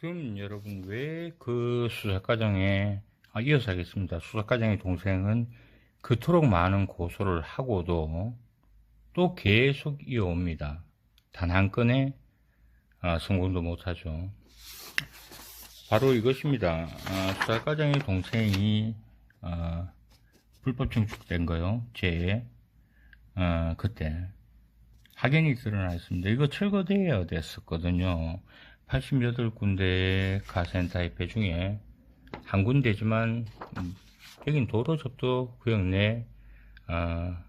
그럼 여러분 왜 그 수사과정에 아, 이어서 하겠습니다. 수사과정의 동생은 그토록 많은 고소를 하고도 또 계속 이어옵니다. 단 한 건에 아, 성공도 못하죠. 바로 이것입니다. 아, 수사과정의 동생이 아, 불법 증축된 거요. 제 아, 그때 확연히 드러나 있습니다. 이거 철거돼야 됐었거든요. 88군데 가센터 입회 중에 한 군데지만 음, 여긴 도로 접도 구역 내 아,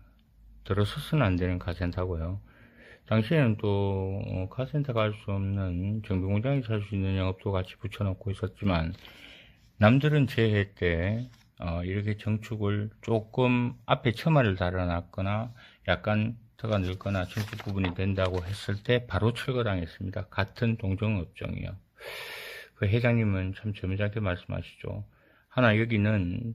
들어서서는 안 되는 가센터고요. 당시에는 또 어, 카센터 갈 수 없는 정비공장에 살 수 있는 영업소 같이 붙여놓고 있었지만 남들은 재해 때 어, 이렇게 정축을 조금 앞에 처마를 달아놨거나 약간 터가 늘거나 정축 부분이 된다고 했을 때 바로 철거당했습니다. 같은 동종업종이요. 그 회장님은 참 점잖게 말씀하시죠. 하나 여기는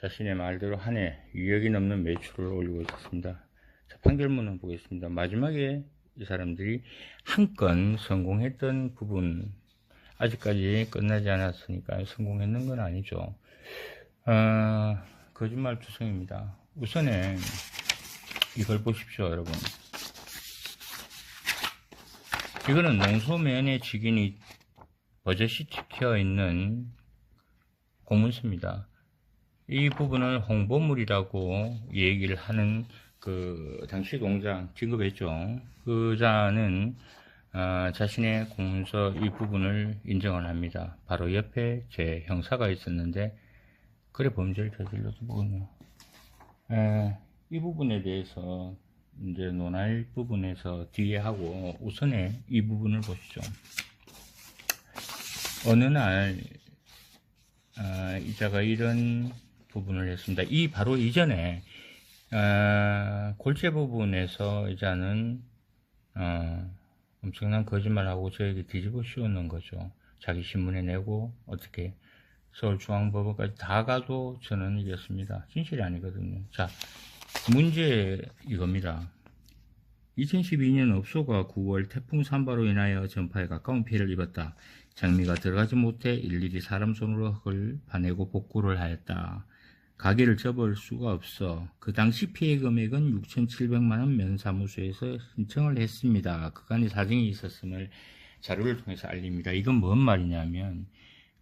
자신의 말대로 한해 유역이 넘는 매출을 올리고 있었습니다. 자, 판결문을 보겠습니다. 마지막에 이 사람들이 한 건 성공했던 부분, 아직까지 끝나지 않았으니까 성공했는 건 아니죠. 어, 거짓말 투성입니다. 우선은 이걸 보십시오, 여러분. 이거는 농소면의 직인이 버젓이 찍혀 있는 공문서입니다. 이 부분을 홍보물이라고 얘기를 하는 그 당시 공장 진급했죠. 그자는 아, 자신의 공문서 이 부분을 인정을 합니다. 바로 옆에 제 형사가 있었는데 그래 범죄를 저질러도 뭐군요. 에, 이 부분에 대해서 이제 논할 부분에서 뒤에 하고 우선에 이 부분을 보시죠. 어느 날 아, 이자가 이런 부분을 했습니다. 이 바로 이전에 아, 골재 부분에서 이자는 어, 엄청난 거짓말하고 저에게 뒤집어 씌우는 거죠. 자기 신문에 내고 어떻게 서울중앙법원까지 다 가도 저는 이겼습니다. 진실이 아니거든요. 자, 문제 이겁니다. 2012년 업소가 9월 태풍 산바로 인하여 전파에 가까운 피해를 입었다. 장미가 들어가지 못해 일일이 사람 손으로 흙을 파내고 복구를 하였다. 가게를 접을 수가 없어 그 당시 피해 금액은 6,700만원 면사무소에서 신청을 했습니다. 그간의 사정이 있었음을 자료를 통해서 알립니다. 이건 뭔 말이냐면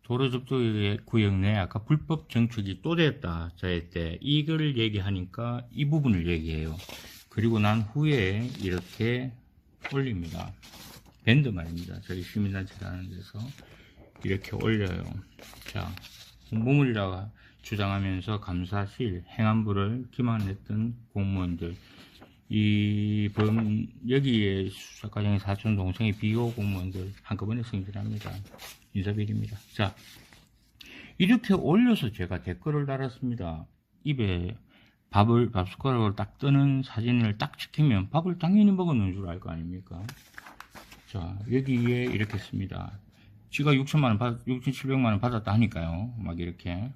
도로접도 구역 내 아까 불법 정축이 또 됐다. 저의 때 이걸 얘기하니까 이 부분을 얘기해요. 그리고 난 후에 이렇게 올립니다. 밴드 말입니다. 저희 시민단체라는 데서 이렇게 올려요. 자, 홍보물이라고 주장하면서 감사실 행안부를 기만했던 공무원들 이 범, 여기에 수사 과정의 사촌 동생의 비호 공무원들 한꺼번에 승진합니다. 인사비리입니다. 자, 이렇게 올려서 제가 댓글을 달았습니다. 입에 밥을, 밥숟가락을 딱 뜨는 사진을 딱 찍히면 밥을 당연히 먹었는 줄 알 거 아닙니까? 자, 여기에 이렇게 씁니다. 지가 6천만원 받, 6,700만 원 받았다 하니까요. 막 이렇게.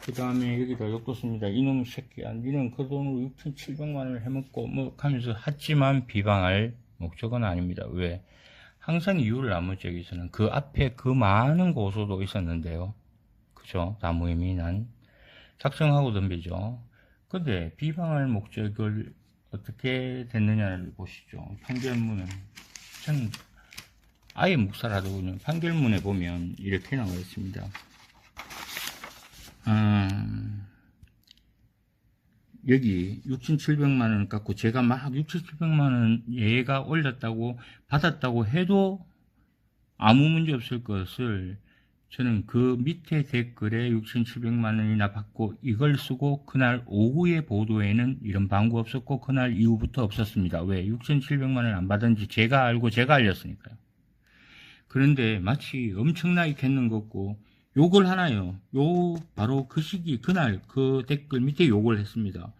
그 다음에 여기다 욕도 씁니다. 이놈 새끼야. 니는 그 돈으로 6,700만 원을 해먹고, 뭐, 하면서 하지만 비방할 목적은 아닙니다. 왜? 항상 이유를 안 묻죠, 여기서는. 그 앞에 그 많은 고소도 있었는데요. 그죠? 다 무의미 난. 작성하고 덤비죠. 근데 비방할 목적을 어떻게 됐느냐를 보시죠. 판결문은. 전 아예 묵살하더군요. 판결문에 보면 이렇게 나와 있습니다. 음, 여기 6,700만원 갖고 제가 막 6,700만 원 얘가 올렸다고 받았다고 해도 아무 문제 없을 것을 저는 그 밑에 댓글에 6,700만 원이나 받고 이걸 쓰고 그날 오후에 보도에는 이런 방구 없었고 그날 이후부터 없었습니다. 왜? 6,700만 원 안 받은지 제가 알고 제가 알렸으니까요. 그런데 마치 엄청나게 겠는 것 같고 욕을 하나요. 요 바로 그 시기 그날 그 댓글 밑에 욕을 했습니다.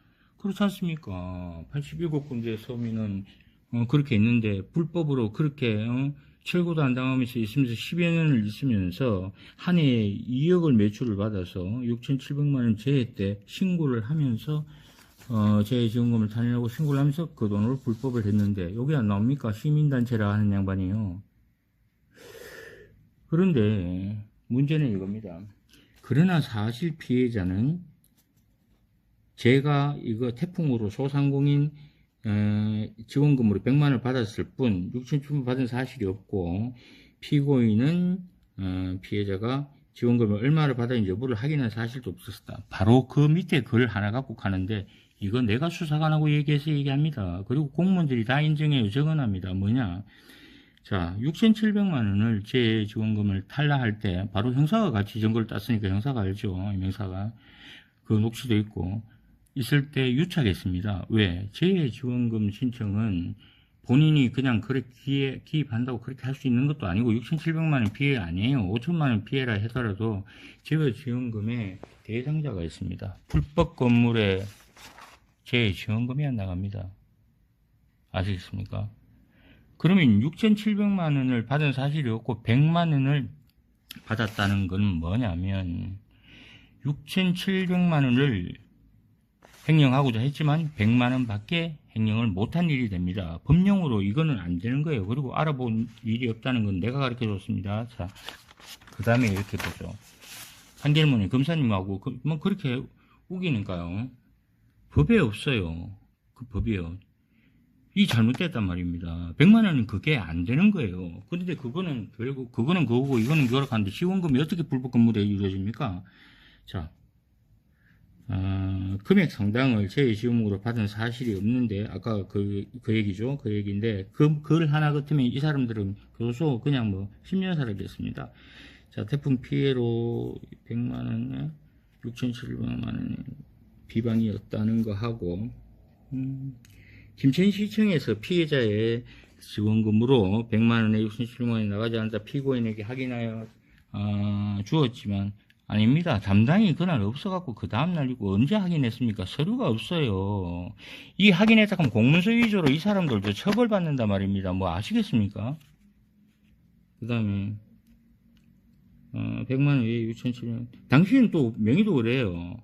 그렇지 않습니까? 87군데 서민은 어, 그렇게 있는데 불법으로 그렇게 어, 철거도 안 당하면서 있으면서 10여 년을 있으면서 한 해에 2억을 매출을 받아서 6,700만 원 재해 때 신고를 하면서 어, 재해지원금을 타내라고 신고를 하면서 그 돈으로 불법을 했는데 여기 안 나옵니까? 시민단체라 하는 양반이요. 그런데 문제는 이겁니다. 그러나 사실 피해자는 제가 이거 태풍으로 소상공인 어, 지원금으로 100만 원을 받았을 뿐 6천 원 받은 사실이 없고 피고인은 어, 피해자가 지원금을 얼마를 받았는지 여부를 확인한 사실도 없었다. 바로 그 밑에 글 하나 갖고 가는데 이거 내가 수사관하고 얘기해서 얘기합니다. 그리고 공무원들이 다 인정해요. 적어납니다. 뭐냐? 자, 6,700만 원을 제 지원금을 탈락할 때 바로 형사가 같이 증거를 땄으니까 형사가 알죠. 형사가. 그 녹취도 있고 있을 때 유착했습니다. 왜? 제 지원금 신청은 본인이 그냥 그렇게 기입한다고 그렇게 할 수 있는 것도 아니고 6,700만 원 피해 아니에요. 5천만 원 피해라 하더라도 제가 지원금에 대상자가 있습니다. 불법 건물에 제 지원금이 안 나갑니다. 아시겠습니까? 그러면 6,700만 원을 받은 사실이 없고 100만 원을 받았다는 건 뭐냐면 6,700만 원을 횡령하고자 했지만 100만 원밖에 횡령을 못한 일이 됩니다. 법령으로 이거는 안 되는 거예요. 그리고 알아본 일이 없다는 건 내가 가르쳐 줬습니다. 자, 그 다음에 이렇게 보죠. 한길문이 검사님하고 그, 뭐 그렇게 우기니까요. 법에 없어요. 그 법이요. 이 잘못됐단 말입니다. 100만 원은 그게 안 되는 거예요. 그런데 그거는 결국 그거는 그거고 이거는 그렇고 지원금이 어떻게 불법 건물에 이루어집니까? 자, 아, 금액 상당을 제 지원금으로 받은 사실이 없는데 아까 그, 그 얘기죠. 그 얘기인데 그, 글 하나 같으면 이 사람들은 교수 그냥 뭐 10년 살았겠습니다. 자, 태풍 피해로 100만 원에 6,700만 원의 비방이었다는 거 하고 음, 김천시청에서 피해자의 지원금으로 100만 원에 67만 원이 나가지 않다 피고인에게 확인하여 어, 주었지만 아닙니다. 담당이 그날 없어갖고 그 다음날이고 언제 확인했습니까? 서류가 없어요. 이 확인했다 그러면 공문서 위조로 이 사람들도 처벌받는단 말입니다. 뭐 아시겠습니까? 그 다음에 어, 100만 원 외에 6,700원 당신은 또 명의도 그래요.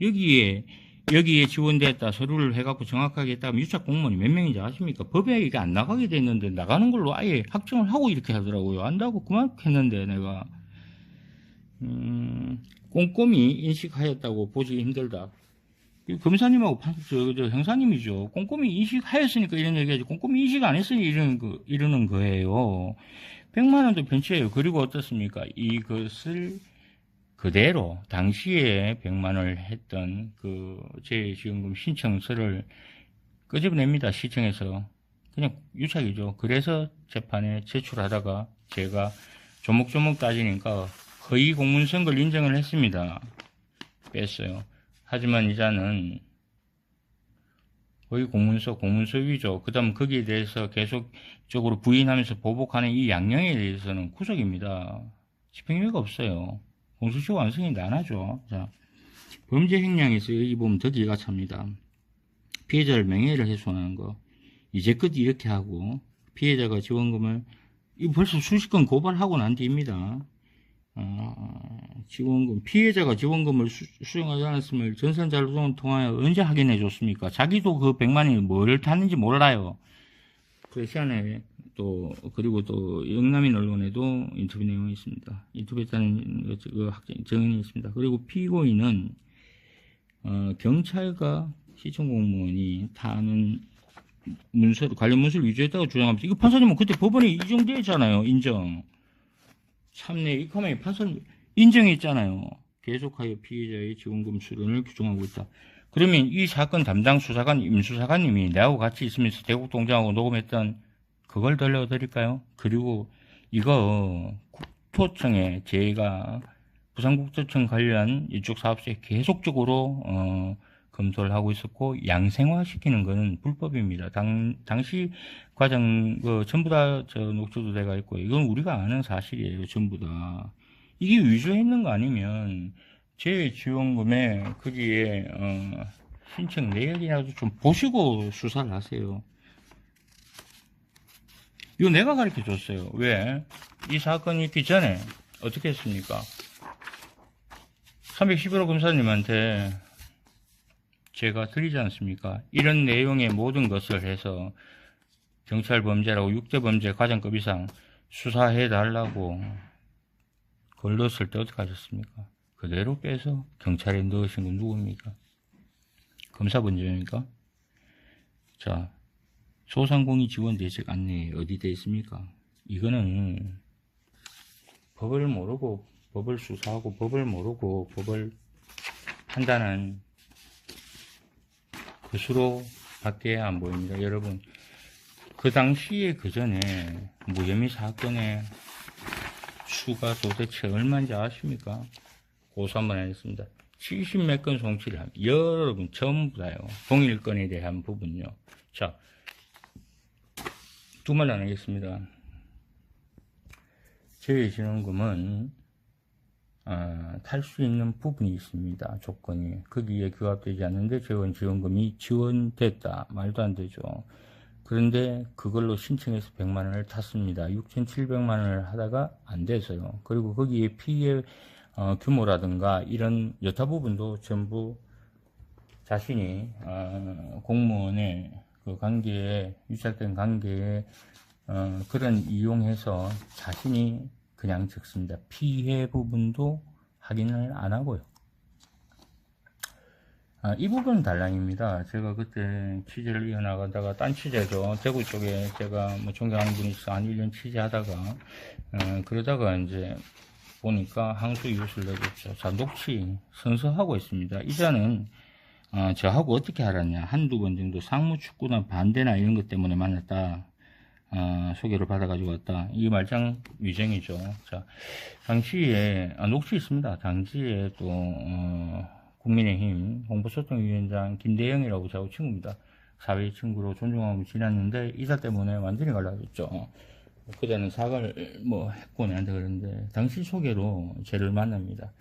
여기에 여기에 지원됐다 서류를 해갖고 정확하게 했다면 유착 공무원이 몇 명인지 아십니까? 법에 이게 안 나가게 됐는데 나가는 걸로 아예 확정을 하고 이렇게 하더라고요. 안다고 그만 했는데 내가 음, 꼼꼼히 인식하였다고 보기 힘들다. 이 검사님하고 판, 저, 저 형사님이죠. 꼼꼼히 인식하였으니까 이런 얘기하지. 꼼꼼히 인식 안 했으니 이러는, 그, 이러는 거예요. 100만 원도 변치예요. 그리고 어떻습니까? 이것을 그대로 당시에 100만 원을 했던 그 재지원금 신청서를 끄집어냅니다. 시청에서. 그냥 유착이죠. 그래서 재판에 제출하다가 제가 조목조목 따지니까 허위 공문선 걸 인정을 했습니다. 뺐어요. 하지만 이자는 허위 공문서, 공문서 위조, 그 다음 거기에 대해서 계속적으로 부인하면서 보복하는 이 양형에 대해서는 구속입니다. 집행유예가 없어요. 공소시효 완성인데 안 하죠. 자, 범죄 행량에서 여기 보면 더 기가 찹니다. 피해자를 명예를 훼손하는 거. 이제껏 이렇게 하고, 피해자가 지원금을, 이거 벌써 수십 건 고발하고 난 뒤입니다. 아, 지원금, 피해자가 지원금을 수, 수령하지 않았음을 전산자료를 통하여 언제 확인해 줬습니까? 자기도 그 100만이 뭐를 탔는지 몰라요. 그 시간에 또, 그리고 또 영남인 언론에도 인터뷰 내용이 있습니다. 인터뷰했다는 그, 그 확정, 정인이 있습니다. 그리고 피고인은, 어, 경찰과 시청 공무원이 타는 문서, 관련 문서를 위조했다고 주장합니다. 이거 판사님은 그때 법원에 인정되었잖아요. 인정. 참내 이카메이 판사님 인정했잖아요. 계속하여 피해자의 지원금 수령을 규정하고 있다. 그러면 이 사건 담당 수사관 임수사관님이 내하고 같이 있으면서 대국 동장하고 녹음했던 그걸 들려드릴까요? 그리고 이거 국토청에 제가 부산국토청 관련 이쪽 사업소에 계속적으로 어, 검토를 하고 있었고 양생화시키는 것은 불법입니다. 당, 당시 과정 그 전부 다 저 녹초도 돼가 있고 이건 우리가 아는 사실이에요. 전부 다 이게 위조했는 거 아니면 제 지원금에 거기에 어, 신청 내역이라도 좀 보시고 수사를 하세요. 이거 내가 가르쳐 줬어요. 왜? 이 사건이 있기 전에 어떻게 했습니까? 311호 검사님한테 제가 드리지 않습니까? 이런 내용의 모든 것을 해서 경찰 범죄라고 6대 범죄 가장급 이상 수사해 달라고 넣었을 때 어떻게 하셨습니까? 그대로 빼서 경찰에 넣으신 건 누굽니까? 검사본전입니까? 자, 소상공인 지원 대책 안내 어디 돼 있습니까? 이거는 법을 모르고 법을 수사하고 법을 모르고 법을 판단한 것으로 밖에 안 보입니다. 여러분, 그 당시에 그 전에 무혐의 사건의 수가 도대체 얼마인지 아십니까? 고소 한번 하겠습니다. 70몇 건 송치를 합니다. 여러분, 전부 다요. 동일 건에 대한 부분요. 자, 두말 나누겠습니다. 재외지원금은 아, 탈수 있는 부분이 있습니다. 조건이. 거기에 규합되지 않는데 재원 지원금이 지원됐다. 말도 안 되죠. 그런데 그걸로 신청해서 100만 원을 탔습니다. 6,700만 원을 하다가 안 돼서요. 그리고 거기에 피해 어, 규모라든가 이런 여타 부분도 전부 자신이 어, 공무원의 그 관계에 유착된 관계에 어, 그런 이용해서 자신이 그냥 적습니다. 피해 부분도 확인을 안 하고요. 아, 이 부분은 달랑입니다. 제가 그때 취재를 이어나가다가 딴 취재죠. 대구 쪽에 제가 뭐 존경하는 분이 있어 한 1년 취재하다가 어, 그러다가 이제 보니까 항소 이웃을 내줬죠. 자, 녹취 선서하고 있습니다. 이자는 어, 저하고 어떻게 알았냐. 한두 번 정도 상무축구나 반대나 이런 것 때문에 만났다. 어, 소개를 받아가지고 왔다. 이 말장 위정이죠. 자, 당시에, 아, 녹취 있습니다. 당시에 또, 어, 국민의힘 홍보소통위원장 김대영이라고 저하고 친구입니다. 사회 친구로 존중하고 지냈는데, 이사 때문에 완전히 갈라졌죠. 그자는 사과를 뭐 했고 내한테 그러는데, 당시 소개로 저를 만납니다.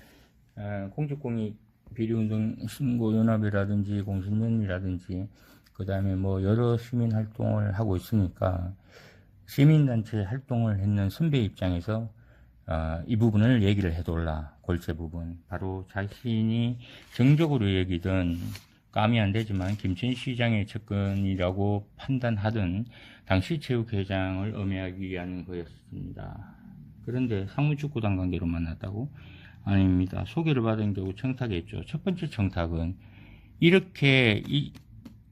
아, 공직공익 비리운동 신고연합이라든지 공신연이라든지 그 다음에 뭐 여러 시민 활동을 하고 있으니까 시민단체 활동을 했는 선배 입장에서 어, 이 부분을 얘기를 해둘라 골재 부분 바로 자신이 정적으로 얘기든 감이 안 되지만 김천 시장의 접근이라고 판단하던 당시 체육회장을 음해하기 위한 거였습니다. 그런데 상무축구단 관계로 만났다고? 아닙니다. 소개를 받은 경우 청탁했죠. 첫 번째 청탁은 이렇게 이,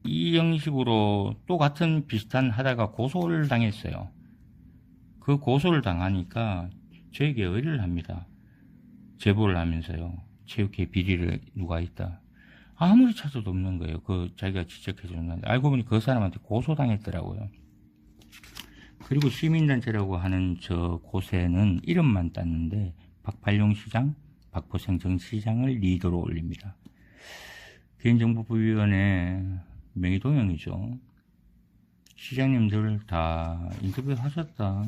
이 형식으로 또 같은 비슷한 하다가 고소를 당했어요. 그 고소를 당하니까 저에게 의뢰를 합니다. 제보를 하면서요. 체육회 비리를 누가 있다. 아무리 찾아도 없는 거예요. 그 자기가 지적해주는 알고 보니 그 사람한테 고소당했더라고요. 그리고 시민단체라고 하는 저 곳에는 이름만 땄는데 박발용 시장, 박보생 전 시장을 리더로 올립니다. 개인정보부위원회 명의동영이죠. 시장님들 다 인터뷰 하셨다.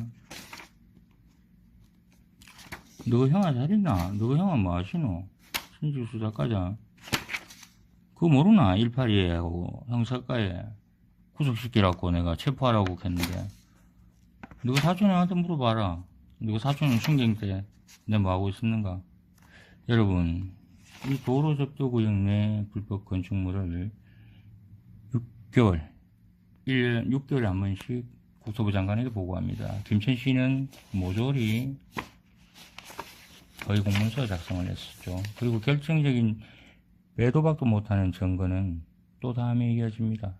너가 형아 잘 있나? 너가 형아 뭐 하시노? 신주수사과장. 그거 모르나? 182하고 형사과에 구속시키라고 내가 체포하라고 했는데. 너가 사촌한테 물어봐라. 너가 사촌은 순경 때 내가 뭐하고 있었는가? 여러분, 이 도로 접도 구역 내 불법 건축물을 6개월, 1년 6개월에 한 번씩 국토부 장관에게 보고합니다. 김천시는 모조리 거의 공문서 작성을 했었죠. 그리고 결정적인 매도박도 못하는 증거는 또 다음에 이어집니다.